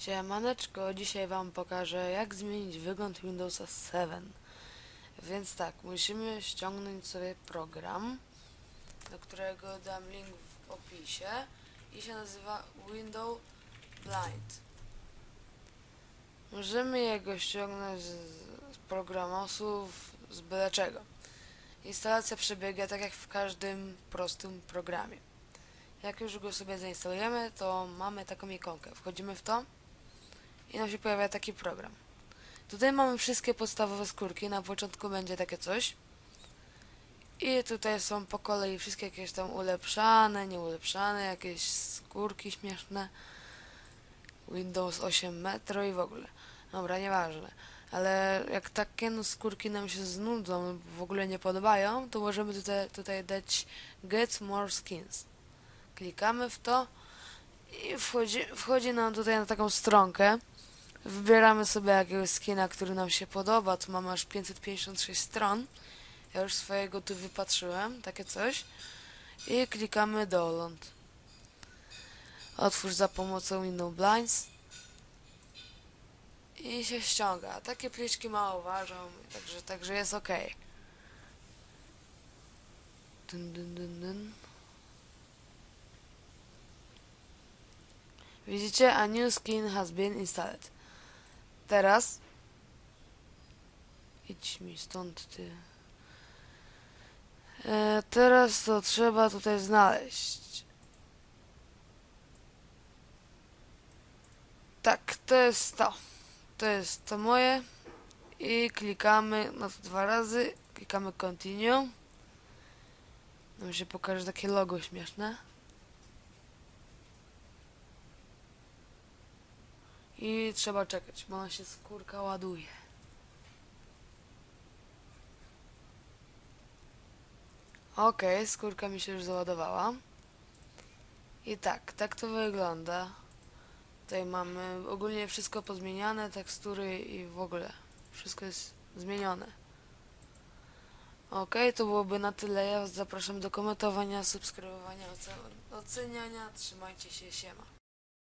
Siemaneczko, dzisiaj wam pokażę jak zmienić wygląd Windowsa 7 Więc tak, musimy ściągnąć sobie program do którego dam link w opisie i się nazywa Window Blind. Możemy jego ściągnąć z, z programosów z byle czego. Instalacja przebiega tak jak w każdym prostym programie. Jak już go sobie zainstalujemy, to mamy taką ikonkę. Wchodzimy w to i nam się pojawia taki program. Tutaj mamy wszystkie podstawowe skórki. Na początku będzie takie coś. I tutaj są po kolei wszystkie jakieś tam ulepszane, nieulepszane, jakieś skórki śmieszne. Windows 8 Metro i w ogóle. Dobra, nieważne. Ale jak takie no, skórki nam się znudzą, w ogóle nie podobają, to możemy tutaj, tutaj dać Get More Skins. Klikamy w to i wchodzi, wchodzi nam tutaj na taką stronkę. Wybieramy sobie jakiegoś skina, który nam się podoba. Tu mamy aż 556 stron. Ja już swojego tu wypatrzyłem, takie coś. I klikamy download. Otwórz za pomocą Windows Blinds. I się ściąga. Takie pliczki mało ważą, także, także jest ok. Dun, dun, dun, dun. Widzicie? A new skin has been installed. Teraz idź mi stąd ty. E, teraz to trzeba tutaj znaleźć. Tak, to jest to. To jest to moje. I klikamy na to dwa razy. Klikamy continue. Nam się pokaże takie logo śmieszne. I trzeba czekać, bo ona się skórka ładuje. Okej, skórka mi się już załadowała. I tak, tak to wygląda. Tutaj mamy ogólnie wszystko pozmieniane, tekstury i w ogóle. Wszystko jest zmienione. Okej, to byłoby na tyle. Ja was zapraszam do komentowania, subskrybowania, oce- oceniania. Trzymajcie się, siema.